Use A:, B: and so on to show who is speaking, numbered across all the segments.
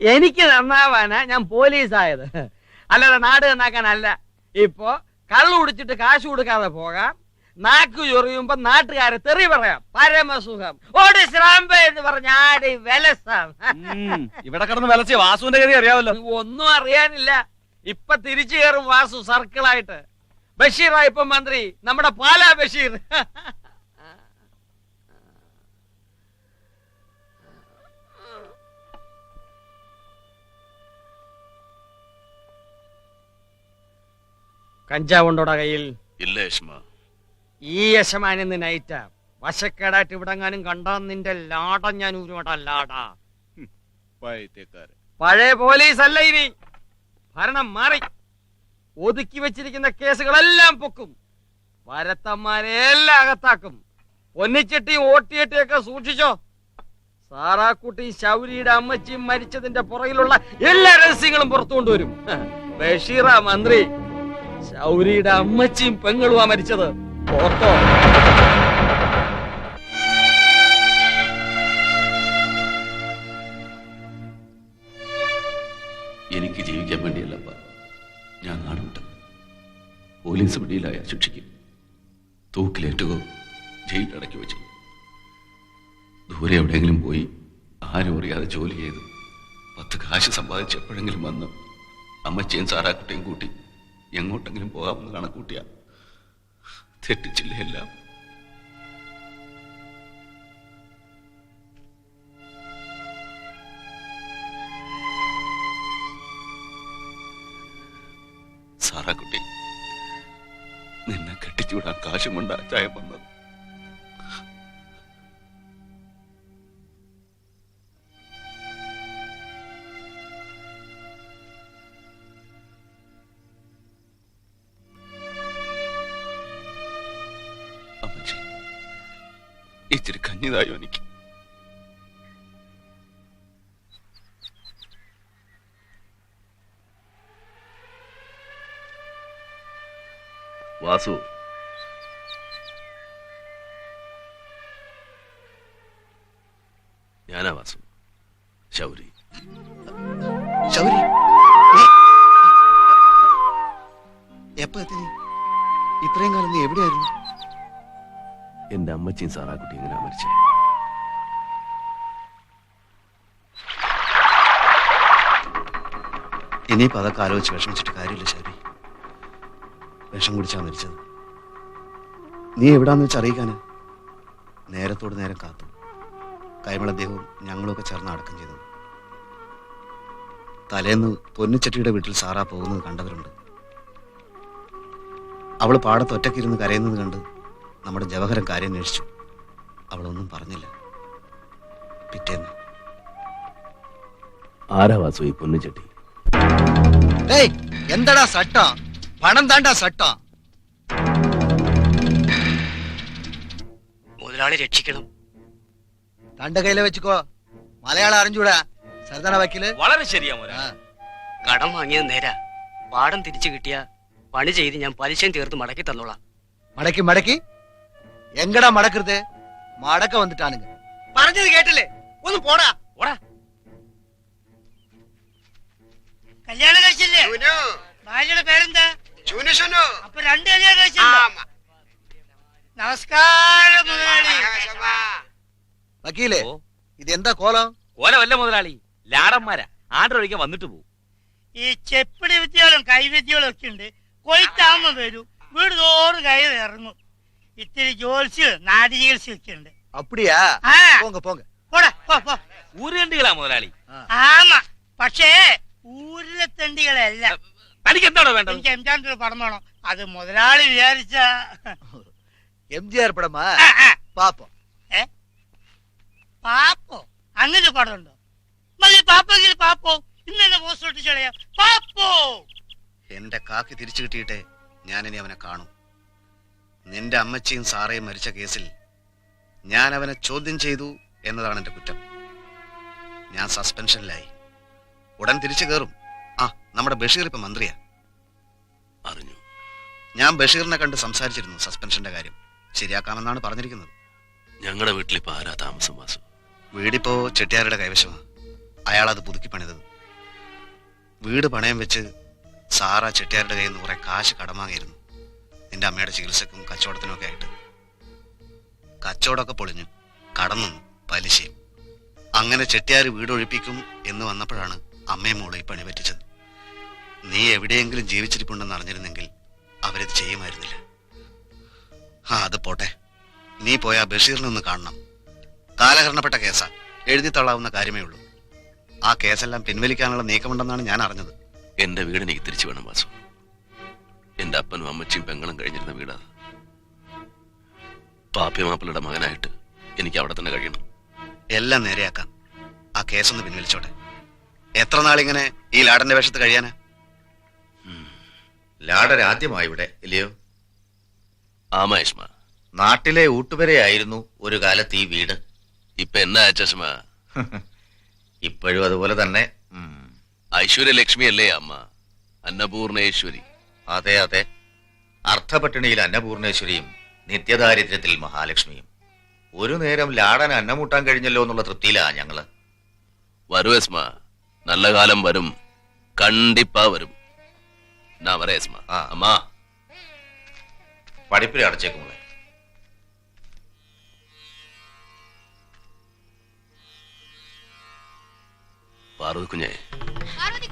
A: എനിക്ക് നന്നാവാന ഞാൻ പോലീസായത്. അല്ലാതെ നാട് നന്നാക്കാനല്ല. ഇപ്പോ കള്ളു കുടിച്ചിട്ട് കാശ് കൊടുക്കാതെ പോകാം. നാക്ക് ചൊറിയുമ്പോ നാട്ടുകാരെ തെറി പറയാം. പരമസുഖം. ഓടി ശ്രാമ്പ എന്ന് പറഞ്ഞ ആടി വിലസാം
B: ഇവിടെ കിടന്ന് വിലച്ച വാസുവിന്റെ കഥ അറിയാമല്ലോ
A: ഒന്നും അറിയാനില്ല. ഇപ്പൊ തിരിച്ചു കയറും വാസു സർക്കിളായിട്ട്. ബഷീറായിപ്പം മന്ത്രി. നമ്മുടെ പാലാ ബഷീർ. കഞ്ചാവുണ്ടോടാ കയ്യിൽ?
C: ഇല്ല യശ്മ.
A: ഈ യശമാനിന്ന് നൈറ്റ വശക്കേടായിട്ട് ഇവിടെങ്ങാനും കണ്ടാ നിന്റെ ലാട ഞാൻ ഊരുവടാ ലാടാ. പഴയ പോലീസ് അല്ല ഇനി. ഭരണം മാറി. ഒതുക്കി വെച്ചിരിക്കുന്ന കേസുകളെല്ലാം പൊക്കും. വരത്തന്മാരെ എല്ലാം അകത്താക്കും. പൊന്നിച്ചെട്ടിയും ഓട്ടിയെട്ടിയൊക്കെ സൂക്ഷിച്ചോ. സാറാക്കുട്ടിയും ശൗരിയുടെ അമ്മച്ചിയും മരിച്ചതിന്റെ പുറകിലുള്ള എല്ലാ രഹസ്യങ്ങളും പുറത്തുകൊണ്ടുവരും. ബഷീറ മന്ത്രി. ശൗരിയുടെ അമ്മച്ചിയും പെങ്ങളുവാ മരിച്ചത്. ഓർത്തോ
C: എനിക്ക് ജീവിക്കാൻ വേണ്ടിയല്ലപ്പ ഞാൻ നാടുണ്ട് പോലീസ് പിടിയിലായ ശിക്ഷിക്കും. തൂക്കിലേറ്റുകോ ജയിലിലടക്കി വെച്ചു. ദൂരെ എവിടെയെങ്കിലും പോയി ആരും അറിയാതെ ജോലി ചെയ്ത്. പത്ത് കാശ് സമ്പാദിച്ച് എപ്പോഴെങ്കിലും വന്ന് അമ്മച്ചയും സാറാക്കുട്ടിയും കൂട്ടി എങ്ങോട്ടെങ്കിലും പോകാമെന്ന് കണക്കൂട്ടിയ തെറ്റിച്ചില്ല എല്ലാം? സാറാക്കുട്ടി നിന്നെ കെട്ടിച്ചുവിടാൻ കാശും ചായ വന്നത്. അമ്മച്ചി ഇച്ചിരി കഞ്ഞിതായോ എനിക്ക് വാസു ഞാനാ വാസു ശൗരി
D: ശൗരി
C: എന്റെ സാറാ കുട്ടി എങ്ങനെയാ മരിച്ചേ?
D: ഇനിയിപ്പോ അതൊക്കെ ആലോചിച്ച് വിഷമിച്ചിട്ട് കാര്യമില്ല ശരി വിഷം കുടിച്ചാ മരിച്ചത്. നീ എവിടാന്ന് വെച്ച് അറിയിക്കാന്? നേരത്തോട് നേരം കാത്തു. കൈമള ദേഹവും ഞങ്ങളൊക്കെ ചേർന്ന് അടക്കം ചെയ്തു. തലേന്ന് പൊന്നിച്ചട്ടിയുടെ വീട്ടിൽ സാറാ പോകുന്നത് കണ്ടവരുണ്ട്. അവൾ പാടത്ത് ഒറ്റക്കിരുന്ന് കരയുന്നത് കണ്ട് നമ്മുടെ ജവഹരൻ കാര്യം അന്വേഷിച്ചു അവളൊന്നും പറഞ്ഞില്ല. പിറ്റേന്ന്.
C: ആരാ വാസു ഈ പൊന്നുചെട്ടി
E: ഏയ് എന്തടാ സട്ടാ? പണം താണ്ടാ സട്ടാ?
F: മുതലാളി രക്ഷിക്കണം.
E: തണ്ട കയ്യിലെ വെച്ചുക്കോ. മലയാളം അറിഞ്ഞൂടാ സർദാന വക്കീൽ.
B: വളരെ ശരിയാ
E: മുതലാളി
F: കടം വാങ്ങിയത് നേരാ. പാടം തിരിച്ചു കിട്ടിയ പണി ചെയ്ത് ഞാൻ പലിശയും തീർത്ത് മടക്കി തന്നോളാം.
E: മടക്കി മടക്കി? எங்கடா மடக்குறது மடக்க வந்துட்டானுங்க
A: പറഞ്ഞത് കേട്ടില്ലേ ഒന്ന് പോടാ
G: കല്യാണം കഴിച്ചില്ലേ ഭാര്യയുടെ പേരെന്താ അപ്പൊ രണ്ട് കല്യാണം കഴിച്ചില്ല നമസ്കാരം മുതലാളി
E: വക്കീലേ
B: ഓ.
E: ഇത് എന്താ കോലം
B: ഓലവല്ല മുതലാളി ലാടന്മാരാ ആണ്ടൊഴിക്കാൻ വന്നിട്ട് പോകും
G: ഈ ചെപ്പിടി വിദ്യകളും കൈവിദ്യകളും ഒക്കെ ഉണ്ട് കൊയ്ത്താകുമ്പോ വരും വീട് തോറും കയറി ഇറങ്ങും ഇത്തിരി ജോത്സ്യം നാടി ചികിത്സ ഒക്കെ ഉണ്ട്
E: அப்படியா
G: ആ
E: போங்க போங்க
G: പോടാ പോ പോ
B: ഊരുകണ്ടികളാ മുതലാളി
G: ആമാ പക്ഷേ ഊരിലെ തെണ്ടികളല്ല
B: തനിക്ക് എന്താണോ വേണ്ടത്
G: എനിക്ക് എംജാന്റെ ഒരു പടം വേണം അത് മുതലാളി വിചാരിച്ച
E: எம்ஜிஆர் படமா
G: ആ, ആ,
E: பாப்போம்
G: പാപ്പോ അങ്ങനെ ഒരു പടം ഉണ്ടോ മതി പാപ്പെങ്കിൽ പാപ്പോ ഇന്ന് തന്നെ പോസ്റ്റ് ഒട്ടിച്ച് കളയാം പാപ്പോ
D: എന്റെ കാക്കി തിരിച്ചു കിട്ടിയിട്ടേ ഞാനിനി അവനെ കാണൂ നിന്റെ അമ്മച്ചിയും സാറയും മരിച്ച കേസിൽ ഞാൻ അവനെ ചോദ്യം ചെയ്തു എന്നതാണ് എന്റെ കുറ്റം. ഞാൻ സസ്പെൻഷനിലായി. ഉടൻ തിരിച്ചു കയറും ആ നമ്മുടെ ബഷീർ ഇപ്പൊ മന്ത്രിയാ.
C: അറിഞ്ഞു.
D: ഞാൻ ബഷീറിനെ കണ്ട് സംസാരിച്ചിരുന്നു സസ്പെൻഷന്റെ കാര്യം. ശരിയാക്കാമെന്നാണ് പറഞ്ഞിരിക്കുന്നത്.
C: ഞങ്ങളുടെ വീട്ടിൽ ഇപ്പൊ ആരാ താമസം വാസു?
D: വീടിപ്പോ ചെട്ടിയാരുടെ കൈവശമാണ് അയാൾ അത് പുതുക്കി പണിതത്. വീട് പണയം വെച്ച് സാറ ചെട്ടിയാരുടെ കയ്യിൽ നിന്ന് കുറെ കാശ് കടം വാങ്ങിയിരുന്നു. നിന്റെ അമ്മയുടെ ചികിത്സക്കും കച്ചവടത്തിനും ഒക്കെ ആയിട്ട്. കച്ചവടമൊക്കെ പൊളിഞ്ഞു. കടന്നും പലിശയും. അങ്ങനെ ചെട്ടിയാർ വീടൊഴിപ്പിക്കും എന്ന് വന്നപ്പോഴാണ് അമ്മയും മോളെ പണി പറ്റിച്ചത്. നീ എവിടെയെങ്കിലും ജീവിച്ചിരിപ്പുണ്ടെന്ന് അറിഞ്ഞിരുന്നെങ്കിൽ അവരത് ചെയ്യുമായിരുന്നില്ല. ആ അത് പോട്ടെ. നീ പോയാ ബഷീറിനൊന്ന് കാണണം. കാലഹരണപ്പെട്ട കേസാ. എഴുതി തള്ളാവുന്ന കാര്യമേ ഉള്ളൂ. ആ കേസെല്ലാം പിൻവലിക്കാനുള്ള നീക്കമുണ്ടെന്നാണ് ഞാൻ അറിഞ്ഞത്.
C: എന്റെ വീട് എനിക്ക് തിരിച്ചു വേണം വാസു. എന്റെ അപ്പനും അമ്മച്ചിയും പെങ്ങളും കഴിഞ്ഞിരുന്ന വീടാ പാപ്പി മാപ്പിളുടെ മകനായിട്ട് എനിക്ക് അവിടെ തന്നെ കഴിയണം.
D: എല്ലാം നേരെയാക്കാം. ആ കേസൊന്ന് പിൻവലിച്ചോട്ടെ. എത്ര നാളിങ്ങനെ ഈ ലാടന്റെ വേഷത്ത് കഴിയാനാ?
H: ലാഡൻ ആദ്യമായി ഇവിടെ ഇല്ലയോ?
C: ആ മഹേഷ്മ.
H: നാട്ടിലെ ഊട്ടുവരെയായിരുന്നു ഒരു കാലത്ത് ഈ വീട്.
C: ഇപ്പൊ എന്നാ ചഷ്മ
H: ഇപ്പോഴും അതുപോലെ തന്നെ ഐശ്വര്യ
C: ലക്ഷ്മി അല്ലേ അമ്മ? അന്നപൂർണേശ്വരി.
H: അതെ അതെ. അർത്ഥപട്ടിണിയിൽ അന്നപൂർണേശ്വരിയും നിത്യദാരിദ്ര്യത്തിൽ മഹാലക്ഷ്മിയും. ഒരു നേരം ലാടൻ അന്നമൂട്ടാൻ കഴിഞ്ഞല്ലോ എന്നുള്ള തൃപ്തിയിലാ ഞങ്ങൾ.
C: വരൂ എസ്മ നല്ല കാലം വരും. കണ്ടിപ്പാ വരും. പഠിപ്പിലെ അടച്ചേക്കും
H: ആ.
C: അമ്മാ.
H: പഠിപ്പിൽ
C: കുഞ്ഞേ
I: പാർവതി കുഞ്ഞേ.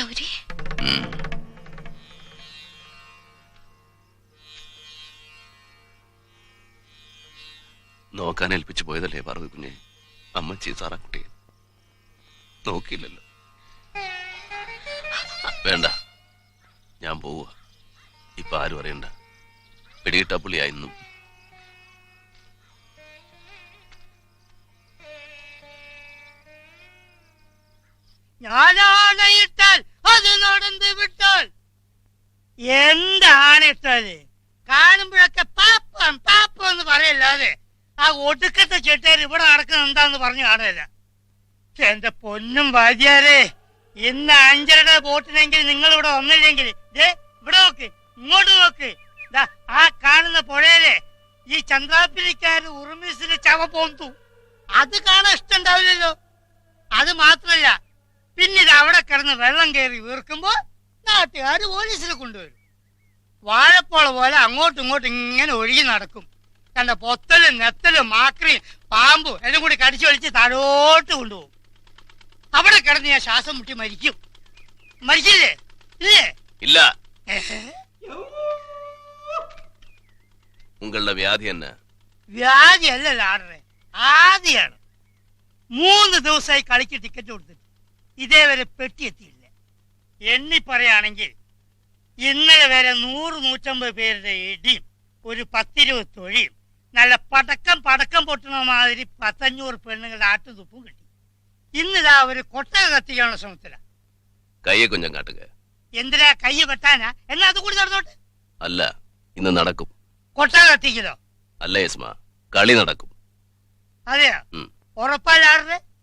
I: ശൗരി
C: നോക്കാൻ ഏൽപ്പിച്ചു പോയതല്ലേ പാർവതി കുഞ്ഞെ? അമ്മച്ചി സാറാക്കുട്ടി നോക്കിയില്ലല്ലോ. വേണ്ട. ഞാൻ പോവുക. ഇപ്പൊ ആരും അറിയണ്ട. പിടികിട്ട പുള്ളിയായിരുന്നു.
G: ഞാനാണയിട്ടാൽ അത് നടന്ന് വിട്ടാൽ? എന്താണ് ഇട്ടത് കാണുമ്പോഴൊക്കെ പാപ്പം പാപ്പം എന്ന് പറയല്ലാതെ ആ ഒടുക്കത്തെ ചെട്ടേർ ഇവിടെ നടക്കുന്നത് എന്താന്ന് പറഞ്ഞു കാണില്ല എന്റെ പൊന്നും വാദ്യാരെ ഇന്ന് അഞ്ചരയുടെ ബോട്ടിനെങ്കിൽ നിങ്ങൾ ഇവിടെ വന്നില്ലെങ്കിൽ ദേ ഇവിടെ നോക്ക് ഇങ്ങോട്ട് നോക്ക്. ആ കാണുന്ന പുഴയിലെ ഈ ചന്ദ്രാപ്പിലിക്കാര് ഉറുമിസിന് ചവ പോന്തു. അത് കാണാൻ ഇഷ്ടണ്ടാവില്ലല്ലോ അത് മാത്രല്ല പിന്നീട് അവിടെ കിടന്ന് വെള്ളം കയറി വീർക്കുമ്പോ നാട്ടുകാർ പോലീസിൽ കൊണ്ടുവരും. വാഴപ്പോള പോലെ അങ്ങോട്ടും ഇങ്ങോട്ടും ഇങ്ങനെ ഒഴുകി നടക്കും. കണ്ട പൊത്തലും നെത്തലും മാക്രിയും പാമ്പും എല്ലാം കൂടി കടിച്ചു വലിച്ച് താഴോട്ട് കൊണ്ടുപോകും. അവിടെ കിടന്ന് ഞാൻ ശ്വാസം മുട്ടി മരിക്കും. മരിച്ചില്ലേ? ഇല്ലേ?
C: ഇല്ല.
G: ഉള്ള
C: ഉങ്ങളുടെ വ്യാധി എന്നാ?
G: വ്യാധി അല്ല ലാഡറെ. ആദ്യാണ്. മൂന്ന് ദിവസമായി കളിക്ക് ടിക്കറ്റ് കൊടുത്തിട്ട്. ഇതേവരെ പെട്ടിയെത്തിയില്ല. എണ്ണി പറയുകയാണെങ്കിൽ ഇന്നലെ വരെ നൂറ് നൂറ്റമ്പത് പേരുടെ ഇടിയും ഒരു പത്തിരുപത് തൊഴിയും നല്ല പടക്കം പടക്കം പൊട്ടുന്ന മാതിരി പത്തഞ്ഞൂറ് പെണ്ണുങ്ങളുടെ ആട്ടുതുപ്പും കിട്ടി. ഇന്നിതാ ഒരു കൊട്ടക കത്തിക്കാനുള്ള ശ്രമത്തിലാണ്
C: കയ്യെ കുഞ്ഞം കാട്ടുക.
G: എന്തിനാ കൈ വെട്ടാനാ? എന്നാ അത് കൂടി നടന്നോട്ടെ.
C: അല്ല ഇന്ന് നടക്കും.
G: കൊട്ടക കത്തിക്കലോ
C: അല്ല യസ്മ കളി നടക്കും.
G: അതെയോ? ഉറപ്പാ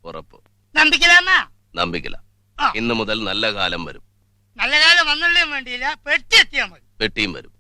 C: ഉറപ്പ്.
G: നമ്പിക്കലാമാ
C: നമ്പിക്കില്ല ഇന്നു മുതൽ നല്ല കാലം വരും.
G: നല്ല കാലം വന്നുള്ളേയും വേണ്ടിയില്ല പെട്ടി എത്തിയാൽ മതി.
C: പെട്ടിയും വരും.